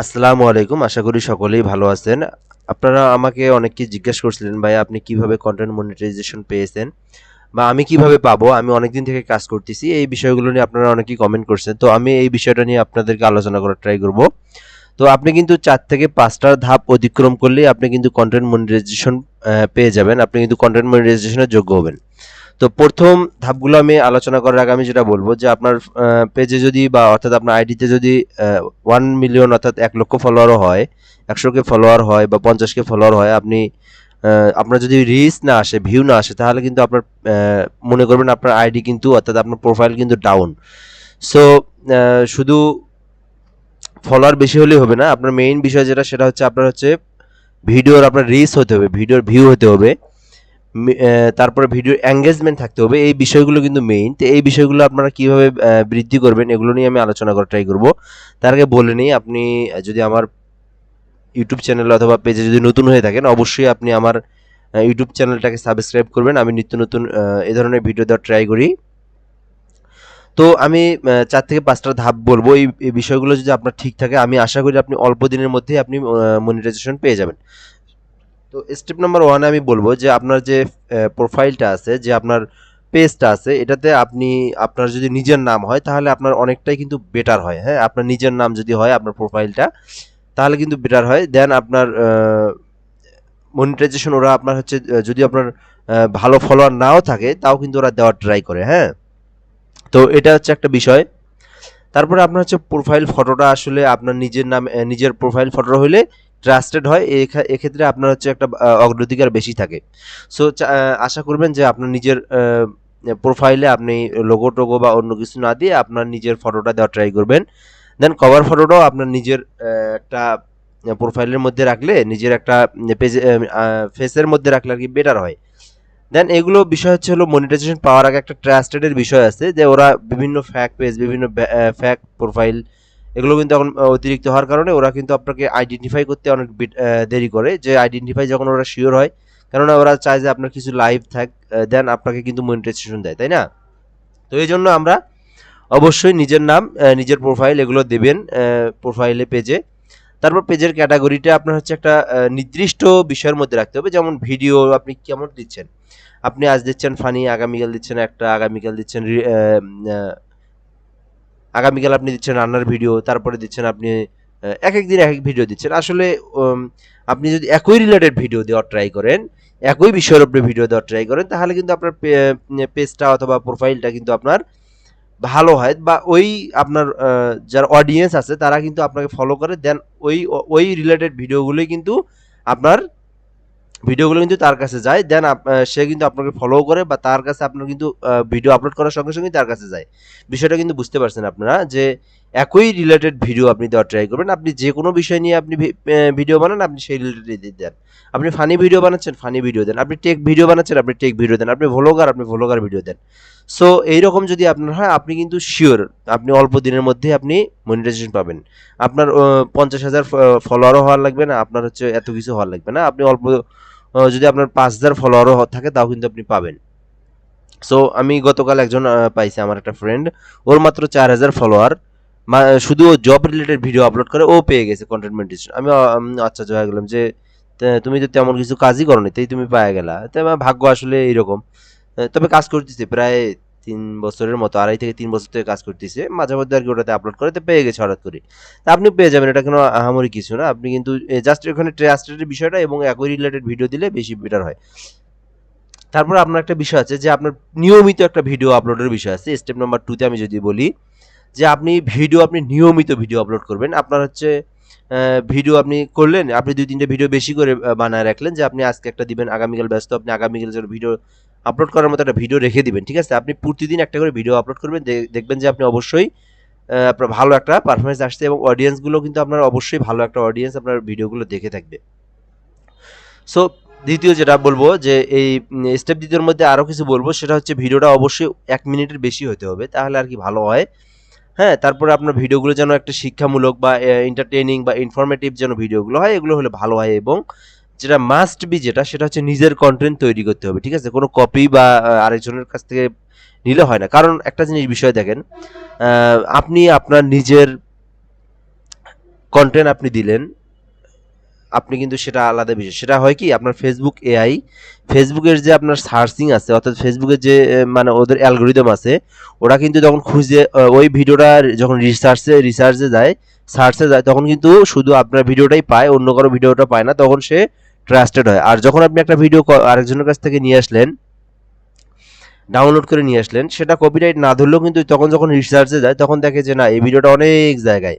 আসসালামু আলাইকুম, আশা করি সকলেই ভালো আছেন। আপনারা আমাকে অনেককে জিজ্ঞেস করছিলেন, ভাই, আপনি কীভাবে কন্টেন্ট মনিটাইজেশন পেয়েছেন? বা আমি কীভাবে পাবো? আমি অনেকদিন থেকে কাজ করতেছি, এই বিষয়গুলো নিয়ে আপনারা অনেকেই কমেন্ট করছেন। তো আমি এই বিষয়টা নিয়ে আপনাদেরকে আলোচনা করার ট্রাই করব। তো আপনি কিন্তু চার থেকে পাঁচটার ধাপ অতিক্রম করলেই আপনি কিন্তু কন্টেন্ট মনিটাইজেশন পেয়ে যাবেন। আপনি কিন্তু কন্টেন্ট মনিটাইজেশনের যোগ্য হবেন। তো প্রথম ধাপগুলো আমি আলোচনা করার আগে আমি যেটা বলব যে আপনার পেজে যদি বা অর্থাৎ আপনার আইডিতে যদি ওয়ান মিলিয়ন অর্থাৎ এক লক্ষ ফলোয়ারও হয়, একশো কে ফলোয়ার হয় বা পঞ্চাশ কে ফলোয়ার হয়, আপনি আপনার যদি রিচ না আসে ভিউ না আসে, তাহলে কিন্তু আপনার মনে করবেন আপনার আইডি কিন্তু অর্থাৎ আপনার প্রোফাইল কিন্তু ডাউন সো শুধু ফলোয়ার বেশি হলেই হবে না, আপনার মেইন বিষয় যেটা সেটা হচ্ছে আপনার হচ্ছে ভিডিওর আপনার রিচ হতে হবে ভিডিওর ভিউ হতে হবে। তারপরে ভিডিওর এঙ্গেজমেন্ট থাকতে হবে। এই বিষয়গুলো কিন্তু মেইন তো এই বিষয়গুলো আপনারা কীভাবে বৃদ্ধি করবেন এগুলো নিয়ে আমি আলোচনা করার ট্রাই করব। তার আগে বলে নিই, আপনি যদি আমার ইউটিউব চ্যানেল অথবা পেজে যদি নতুন হয়ে থাকেন, অবশ্যই আপনি আমার ইউটিউব চ্যানেলটাকে সাবস্ক্রাইব করবেন। আমি নিত্য নতুন, এ ধরনের ভিডিও দেওয়ার ট্রাই করি। তো আমি চার থেকে পাঁচটা ধাপ বলব। এই বিষয়গুলো যদি আপনার ঠিক থাকে, আমি আশা করি আপনি অল্প দিনের মধ্যেই আপনি মনিটাইজেশন পেয়ে যাবেন। তো স্টেপ নাম্বার ওয়ানে আমি বলব যে আপনার যে প্রোফাইলটা আছে, যে আপনার পেজটা আছে, এটাতে আপনি, আপনার যদি নিজের নাম হয়, তাহলে আপনার অনেকটাই কিন্তু বেটার হয় হ্যাঁ? আপনার নিজের নাম যদি হয়, আপনার প্রোফাইলটা তাহলে কিন্তু বেটার হয়। দেন আপনার মনিটাইজেশন ওরা আপনার হচ্ছে যদি আপনার ভালো ফলোয়ার নাও থাকে, তাও কিন্তু ওরা দেওয়ার ট্রাই করে হ্যাঁ? তো এটা হচ্ছে একটা বিষয়। তারপরে আপনার হচ্ছে প্রোফাইল ফটোটা আসলে আপনার নিজের নাম নিজের প্রোফাইল ফটোটা হলে ট্রাস্টেড হয় এক্ষেত্রে আপনার হচ্ছে একটা অগ্রাধিকার বেশি থাকে। সো আশা করবেন যে আপনার নিজের প্রোফাইলে আপনি লোগো টোগো বা অন্য কিছু না দিয়ে আপনার নিজের ফটোটা দেওয়ার ট্রাই করবেন। দেন কভার ফটোটাও আপনার নিজের একটা প্রোফাইলের মধ্যে রাখলে, নিজের একটা পেজে ফেসের মধ্যে রাখলে আর কি বেটার হয়। দেন এগুলো বিষয় হচ্ছে হলো মনিটাইজেশন পাওয়ার আগে একটা ট্রাস্টেডের বিষয় আছে, যে ওরা বিভিন্ন ফ্যাক পেজ বিভিন্ন ফ্যাক প্রোফাইল এগুলো কিন্তু এখন অতিরিক্ত হওয়ার কারণে ওরা কিন্তু আপনাকে আইডেন্টিফাই করতে অনেক দেরি করে। যে আইডেন্টিফাই যখন ওরা শিওর হয়, কেননা ওরা চায় যে আপনার কিছু লাইভ থাক দেন আপনাকে কিন্তু মনিটাইজেশন দেয়, তাই না? তো এই জন্য আমরা অবশ্যই নিজের নাম নিজের প্রোফাইল এগুলো দেবেন প্রোফাইলে পেজে তারপর পেজের ক্যাটাগরিটা আপনার হচ্ছে একটা নির্দিষ্ট বিষয়ের মধ্যে রাখতে হবে, যেমন ভিডিও আপনি কেমন দিচ্ছেন? আপনি আজ দিচ্ছেন ফানি আগামীকাল দিচ্ছেন একটা, আগামীকাল দিচ্ছেন আগামীকাল আপনি দিচ্ছেন রান্নার ভিডিও, তারপরে দিচ্ছেন আপনি এক এক দিন এক এক ভিডিও দিচ্ছেন। আসলে আপনি যদি একই রিলেটেড ভিডিও দেওয়ার ট্রাই করেন, একই বিষয়ের উপরে ভিডিও দেওয়ার ট্রাই করেন, তাহলে কিন্তু আপনার পেজটা অথবা প্রোফাইলটা কিন্তু আপনার ভালো হয় বা ওই আপনার যারা অডিয়েন্স আছে, তারা কিন্তু আপনাকে ফলো করে দেন ওই ওই রিলেটেড ভিডিওগুলোই কিন্তু আপনার ভিডিওগুলো কিন্তু তার কাছে যায়। দেন সে কিন্তু আপনাকে ফলো করে বা তার কাছে আপনার কিন্তু ভিডিও আপলোড করার সঙ্গে সঙ্গে তার কাছে যায়। বিষয়টা কিন্তু বুঝতে পারছেন আপনারা যে একই রিলেটেড ভিডিও আপনি দেওয়ার ট্রাই করবেন। আপনি যে কোনো বিষয় নিয়ে আপনি ভিডিও বানান, আপনি সেই রিলেটেড দিয়ে দেন। আপনি ফানি ভিডিও বানাচ্ছেন ফানি ভিডিও দেন। আপনি টেক ভিডিও বানাচ্ছেন, আপনি টেক ভিডিও দেন। আপনি ভ্লগার আপনি ভ্লগার ভিডিও দেন। সো এইরকম যদি আপনার হয়, আপনি কিন্তু শিওর আপনি অল্প দিনের মধ্যে আপনি মনিটাইজেশন পাবেন। আপনার পঞ্চাশ হাজার ফলোয়ারও হওয়ার লাগবে না, আপনার হচ্ছে এত কিছু হওয়ার লাগবে না। আপনি অল্প যদি আপনার পাঁচ হাজার ফলোয়ারও থাকে, তাও কিন্তু আপনি পাবেন। সো আমি গতকাল একজন পাইছি আমার একটা ফ্রেন্ড ওর মাত্র চার হাজার ফলোয়ার শুধু জব রিলেটেড ভিডিও আপলোড করে, ও পেয়ে গেছে কন্টেন্ট মনিটাইজেশন আমি আচ্ছা হয়ে গেলাম যে তুমি তো তেমন কিছু কাজই করো নি তাই তুমি পায়ে গেলা। তো, আমার ভাগ্য আসলে এইরকম। তবে কাজ করতেছে, প্রায় তিন বছরের মতো, আড়াই থেকে তিন বছর থেকে কাজ করতেছে। মাঝে মধ্যে আর কি ওটাতে আপলোড করে, তো পেয়ে গেছে হঠাৎ করে। তা আপনি পেয়ে যাবেন, এটা কোনো আহামরি কিছু না। আপনি কিন্তু জাস্ট এখানে ট্রাস্টেড বিষয়টা এবং একই রিলেটেড ভিডিও দিলে বেশি বেটার হয়। তারপর আপনার একটা বিষয় আছে যে, আপনার নিয়মিত একটা ভিডিও আপলোডের বিষয় আছে। স্টেপ নাম্বার টুতে আমি যদি বলি যে আপনি ভিডিও, আপনি নিয়মিত ভিডিও আপলোড করবেন। আপনার হচ্ছে ভিডিও আপনি করলেন, আপনি দুই তিনটে ভিডিও বেশি করে বানায় রাখলেন যে আপনি আজকে একটা দিবেন, আগামীকাল ব্যস্ত, আপনি আগামীকাল ভিডিও আপলোড করার মতো একটা ভিডিও রেখে দিবেন, ঠিক আছে? আপনি প্রতিদিন একটা করে ভিডিও আপলোড করবেন দেখবেন যে আপনি অবশ্যই আপনার ভালো একটা পারফরমেন্স আসছে এবং অডিয়েন্সগুলো কিন্তু আপনার অবশ্যই ভালো একটা অডিয়েন্স আপনার ভিডিওগুলো দেখে থাকবে। সো দ্বিতীয় যেটা বলব যে এই স্টেপ দ্বিতীয়র মধ্যে আরও কিছু বলব, সেটা হচ্ছে ভিডিওটা অবশ্যই এক মিনিটের বেশি হতে হবে, তাহলে আর কি ভালো হয়। হ্যাঁ তারপরে আপনার ভিডিওগুলো যেন একটা শিক্ষামূলক বা এন্টারটেনিং বা ইনফরমেটিভ যেন ভিডিওগুলো হয়, এগুলো হলে ভালো হয় এবং যেটা মাস্ট বি যেটা, সেটা হচ্ছে নিজের কন্টেন্ট তৈরি করতে হবে, ঠিক আছে? কোনো কপি বা আরেকজনের কাছ থেকে নিলে হয় না। কারণ একটা জিনিস, বিষয় দেখেন আপনি আপনার নিজের কন্টেন্ট আপনি দিলেন আপনি কিন্তু সেটা আলাদা বিষয়। সেটা হয় কি, আপনার ফেসবুক এআই ফেসবুকের যে আপনার সার্চিং আছে, অর্থাৎ ফেসবুকের যে মানে ওদের অ্যালগোরিদম আছে, ওরা কিন্তু যখন খুঁজে ওই ভিডিওটা যখন রিসার্চে রিসার্চে যায় সার্চে যায়, তখন কিন্তু শুধু আপনার ভিডিওটাই পায়, অন্য কারও ভিডিওটা পায় না, তখন সে ট্রাস্টেড হয়। আর যখন আপনি একটা ভিডিও আরেকজনের কাছ থেকে নিয়ে আসলেন ডাউনলোড করে নিয়ে আসলেন, সেটা কপিরাইট না ধরলেও কিন্তু তখন যখন রিসার্চে যায়, তখন দেখে যে না, এই ভিডিওটা অনেক জায়গায়।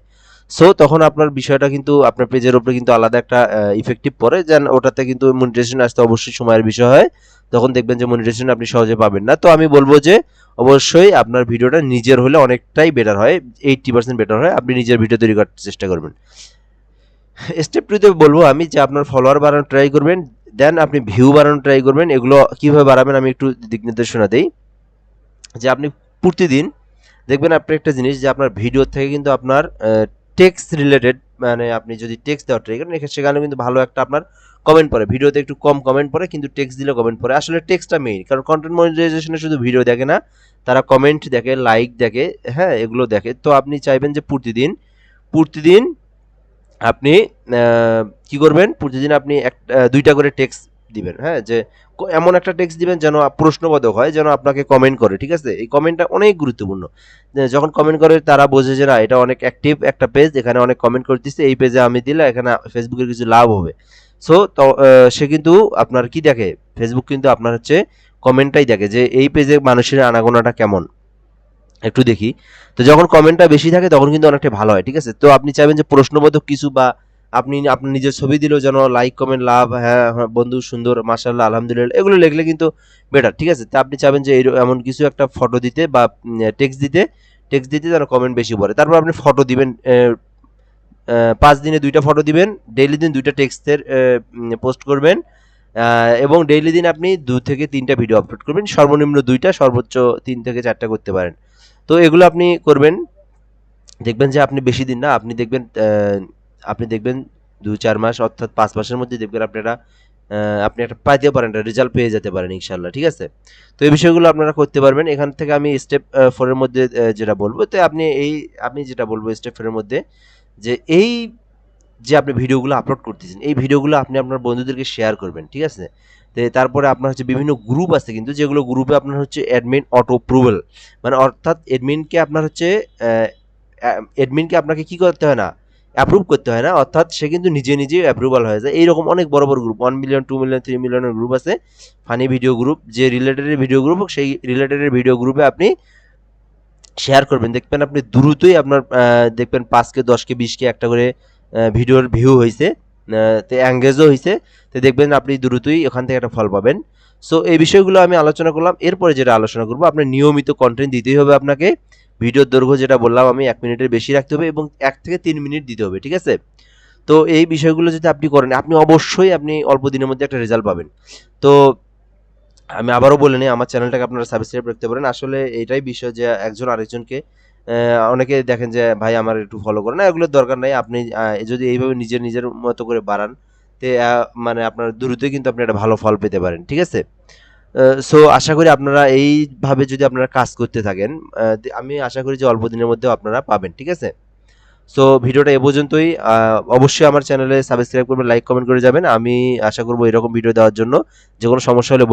সো তখন আপনার বিষয়টা কিন্তু, আপনার পেজের উপরে কিন্তু আলাদা একটা ইফেক্টিভ পড়ে যেন ওটাতে কিন্তু মনিটাইজেশন আসতে অবশ্যই সময়ের বিষয় হয়। তখন দেখবেন যে মনিটাইজেশন আপনি সহজে পাবেন না। তো আমি বলব যে, অবশ্যই আপনার ভিডিওটা নিজের হলে অনেকটাই বেটার হয় এইট্টি পার্সেন্ট বেটার হয়, আপনি নিজের ভিডিও তৈরি করার চেষ্টা করবেন। স্টেপ টুতে বলব আমি যে, আপনার ফলোয়ার বাড়ানো ট্রাই করবেন দেন আপনি ভিউ বাড়ানো ট্রাই করবেন, এগুলো কীভাবে বাড়াবেন আমি একটু দিক নির্দেশনা দিই। যে, আপনি প্রতিদিন দেখবেন আপনি একটা জিনিস যে, আপনার ভিডিও থেকে কিন্তু আপনার টেক্সট রিলেটেড মানে আপনি যদি টেক্সট দেওয়ার ট্রাই করেন সেখানে কিন্তু ভালো একটা আপনার কমেন্ট পড়ে। ভিডিওতে একটু কম কমেন্ট পড়ে, কিন্তু টেক্সট দিলে কমেন্ট পড়ে। আসলে টেক্সটটা মেইন কারণ কন্টেন্ট মনিটাইজেশনে শুধু ভিডিও দেখে না, তারা কমেন্ট দেখে লাইক দেখে হ্যাঁ এগুলো দেখে। তো আপনি চাইবেন যে প্রতিদিন প্রতিদিন আপনি কি করবেন? প্রতিদিন আপনি এক দুইটা করে টেক্সট দিবেন হ্যাঁ যে এমন একটা টেক্সট দিবেন যেন প্রশ্নবোধক হয়, যেন আপনাকে কমেন্ট করে, ঠিক আছে? এই কমেন্টটা অনেক গুরুত্বপূর্ণ। যখন কমেন্ট করে, তারা বোঝে যে না, এটা অনেক অ্যাক্টিভ একটা পেজ এখানে অনেক কমেন্ট করতেছে, এই পেজে আমি দিলে এখানে ফেসবুকের কিছু লাভ হবে। সো তো সে কিন্তু আপনার কি দেখে? ফেসবুক কিন্তু আপনার হচ্ছে কমেন্টটাই দেখে যে এই পেজে মানুষের আনাগোনাটা কেমন? একটু দেখি। তো যখন কমেন্টটা বেশি থাকে, তখন কিন্তু অনেকটা ভালো হয়, ঠিক আছে? তো আপনি চাইবেন যে প্রশ্নবোধক কিছু বা আপনি আপনার নিজের ছবি দিলেও যেন লাইক কমেন্ট লাভ হ্যাঁ হ্যাঁ, বন্ধু সুন্দর মাশাল্লাহ আলহামদুলিল্লাহ এগুলো লিখলে কিন্তু বেটার ঠিক আছে? তা আপনি চাইবেন যে এমন কিছু একটা ফটো দিতে বা টেক্সট দিতে টেক্সট দিতে যেন কমেন্ট বেশি পড়ে। তারপর আপনি ফটো দিবেন পাঁচ দিনে দুইটা ফটো দিবেন ডেইলি দিন দুইটা টেক্সটের পোস্ট করবেন এবং ডেইলি দিন আপনি দু থেকে তিনটা ভিডিও আপলোড করবেন সর্বনিম্ন দুইটা সর্বোচ্চ তিন থেকে চারটা করতে পারেন। তো এগুলো আপনি করবেন দেখবেন যে আপনি বেশি দিন না আপনি দেখবেন আপনি দেখবেন দু চার মাস অর্থাৎ পাঁচ মাসের মধ্যে দেখবেন আপনি একটা আহ, আপনি একটা পাইতে পারেন একটা রেজাল্ট পেয়ে যেতে পারেন ইনশাল্লাহ ঠিক আছে? তো এই বিষয়গুলো আপনারা করতে পারবেন। এখান থেকে আমি স্টেপ ফোরের মধ্যে যেটা বলব তো আপনি এই আমি যেটা বলব স্টেপ ফোরের মধ্যে যে এই যে আপনি ভিডিওগুলো আপলোড করতেছেন এই ভিডিওগুলো আপনি আপনার বন্ধুদেরকে শেয়ার করবেন ঠিক আছে? তো তারপরে আপনার হচ্ছে বিভিন্ন গ্রুপ আছে কিন্তু যেগুলো গ্রুপে আপনার হচ্ছে অ্যাডমিন অটো অ্যাপ্রুভাল মানে অর্থাৎ অ্যাডমিনকে আপনার হচ্ছে অ্যাডমিনকে আপনাকে কী করতে হয় না অ্যাপ্রুভ করতে হয় না, অর্থাৎ সে কিন্তু নিজে নিজে অ্যাপ্রুভাল হয়ে যায়। এইরকম অনেক বড় বড় group one million two million three মিলিয়নের group আছে। ফানি ভিডিও গ্রুপ যে রিলেটেডের ভিডিও গ্রুপ হোক, সেই রিলেটেডের ভিডিও গ্রুপে আপনি শেয়ার করবেন। দেখবেন আপনি দ্রুতই আপনার দেখবেন পাঁচকে, দশকে, বিশকে একটা করে ভিডিওর ভিউ হয়েছে তো অ্যাঙ্গেজও হয়েছে তো দেখবেন আপনি দ্রুতই ওখান থেকে একটা ফল পাবেন। সো এই বিষয়গুলো আমি আলোচনা করলাম। এরপরে যেটা আলোচনা করব, আপনার নিয়মিত কন্টেন্ট দিতেই হবে আপনাকে। ভিডিওর দৈর্ঘ্য যেটা বললাম, আমি এক মিনিটের বেশি রাখতে হবে এবং এক থেকে তিন মিনিট দিতে হবে, ঠিক আছে? তো এই বিষয়গুলো যদি আপনি করেন, আপনি অবশ্যই আপনি অল্প দিনের মধ্যে একটা রেজাল্ট পাবেন। তো আমি আবারও বলে নিই, আমার চ্যানেলটাকে আপনারা সাবস্ক্রাইব রাখতে পারেন। আসলে এটাই বিষয় যে একজন আরেকজনকে অনেকে দেখেন যে, ভাই, আমার একটু ফলো করেন না। এগুলোর দরকার নাই। আপনি যদি এইভাবে নিজের নিজের মতো করে বাড়ান, তে মানে আপনার দ্রুতই কিন্তু আপনি একটা ভালো ফল পেতে পারেন, ঠিক আছে? সো আশা করি আপনারা এইভাবে যদি আপনারা কাজ করতে থাকেন আমি আশা করি যে অল্প দিনের মধ্যেও আপনারা পাবেন, ঠিক আছে? সো ভিডিওটা এ পর্যন্তই। অবশ্যই আমার চ্যানেলে সাবস্ক্রাইব করবেন লাইক কমেন্ট করে যাবেন। আমি আশা করব এরকম ভিডিও দেওয়ার জন্য যে কোনো সমস্যা হলে